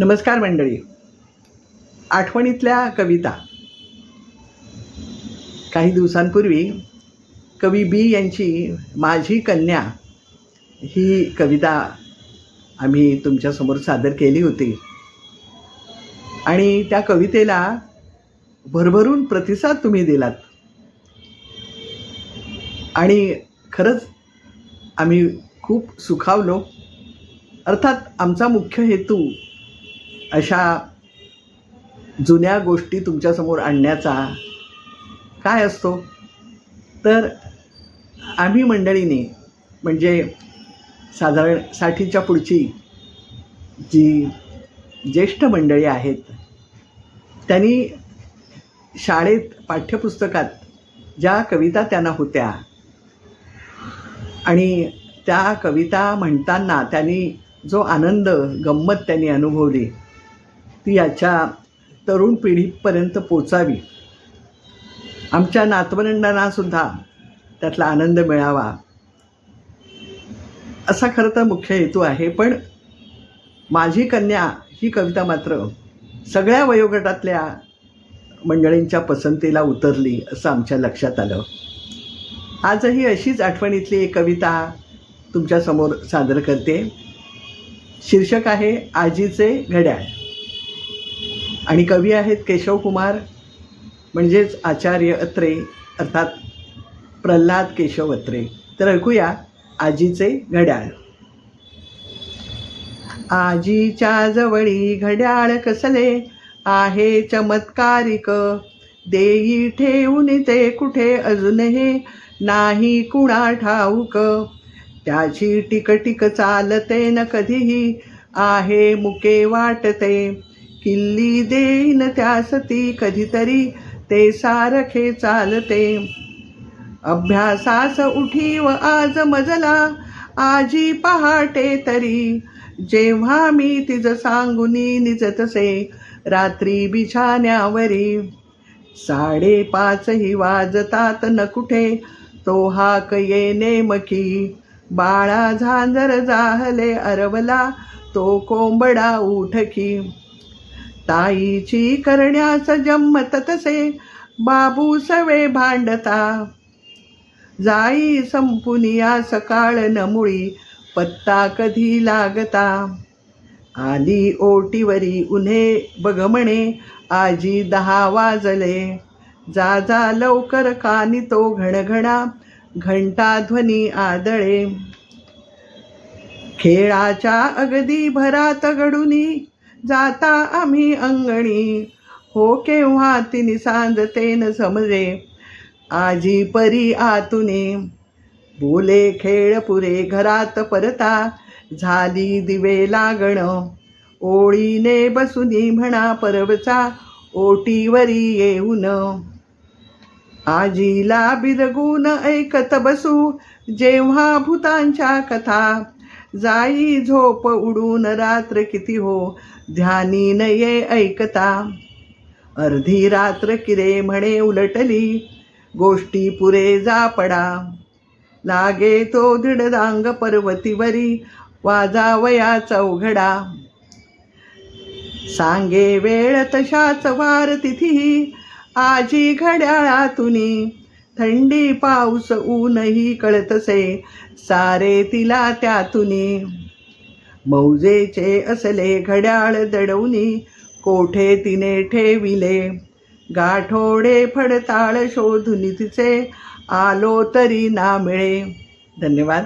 नमस्कार मंडळी. आठवणीतल्या कविता. काही दिवसांपूर्वी कवी बी यांची माझी कन्या ही कविता आम्ही तुमच्यासमोर सादर केली होती. आणि त्या कवितेला भरभरून प्रतिसाद तुम्ही दिलात. आणि खरंच आम्ही खूप सुखावलो. अर्थात आमचा मुख्य हेतू अशा जुन्या गोष्टी तुमच्यासमोर आणण्याचा काय असतो? तर आम्ही मंडळीने म्हणजे साधारण साठीच्या पुढची जी ज्येष्ठ मंडळी आहेत त्यांनी शाळेत पाठ्यपुस्तकात ज्या कविता त्यांना होत्या आणि त्या कविता म्हणताना त्यांनी जो आनंद गंमत त्यांनी अनुभवली ती याच्या तरुण पिढीपर्यंत पोचावी. आमच्या नातवंडांनासुद्धा त्यातला आनंद मिळावा. असा खरं तर मुख्य हेतू आहे पण माझी कन्या ही कविता मात्र सगळ्या वयोगटातल्या मंडळींच्या पसंतीला उतरली असं आमच्या लक्षात आलं. आजही अशीच आठवणीतली एक कविता तुमच्यासमोर सादर करते. शीर्षक आहे आजीचे घड्याळ. आणि कवी आहेत केशवकुमार म्हणजेच आचार्य अत्रे अर्थात प्रल्हाद केशव अत्रे. तर ऐकूया आजीचे घड्याळ. आजीच्या जवळी घड्याळ कसले आहे चमत्कारिक. देई ठेवून ते कुठे अजून हे नाही कुणा ठाऊक. त्याची टिकटिक चालते न कधीही आहे मुके वाटते. किल्ली देईन त्यासती कधीतरी ते सारखे चालते. अभ्यासास उठी व आज मजला आजी पहाटे तरी. जेव्हा मी तिज सांगुनी निजतसे रात्री बिछाण्यावरी साडेपाचही वाजतात न कुठे तो हाक ये नेमकी. बाळा झांजर जाहले अरवला तो कोंबडा उठकी. ताईची करण्यास जम्मत तसे. बाबू सवे भांडता. जाई संपुनिया सकाळ नमुळी पत्ता कधी लागता? आली ओटीवरी उन्हे बघमणे म्हणे आजी दहा वाजले. जा जा लवकर कानी तो घणघणा घंटा ध्वनी आदळे. खेळाच्या अगदी भरात घडुनी जाता आम्ही अंगणी. हो केव्हा तिने न समजे आजी परी आतुनी. बोले खेळ पुरे घरात परता. झाली दिवे लागण. ओळीने बसुनी म्हणा परवचा. ओटीवरी येऊन. आजीला बिरगून ऐकत बसू. जेव्हा भूतांच्या कथा. जाई झोप उडून रात्र किती हो? ध्यानी नये ऐकता. अर्धी रात्र किरे म्हणे उलटली. गोष्टी पुरे जा पडा. लागे तो दृढदांग पर्वतीवरी. वाजावया चौघडा. सांगे वेळ तशाच वार तिथी. आजी घड्याळातुनी. थंडी पाऊस ऊनही कळतसे. सारे तिला त्यातून. मौजेचे असले घड्याळ दडवणी कोठे तिने ठेविले? गाठोडे फडताळ शोधून तिचे आलो तरी ना मिळे. धन्यवाद.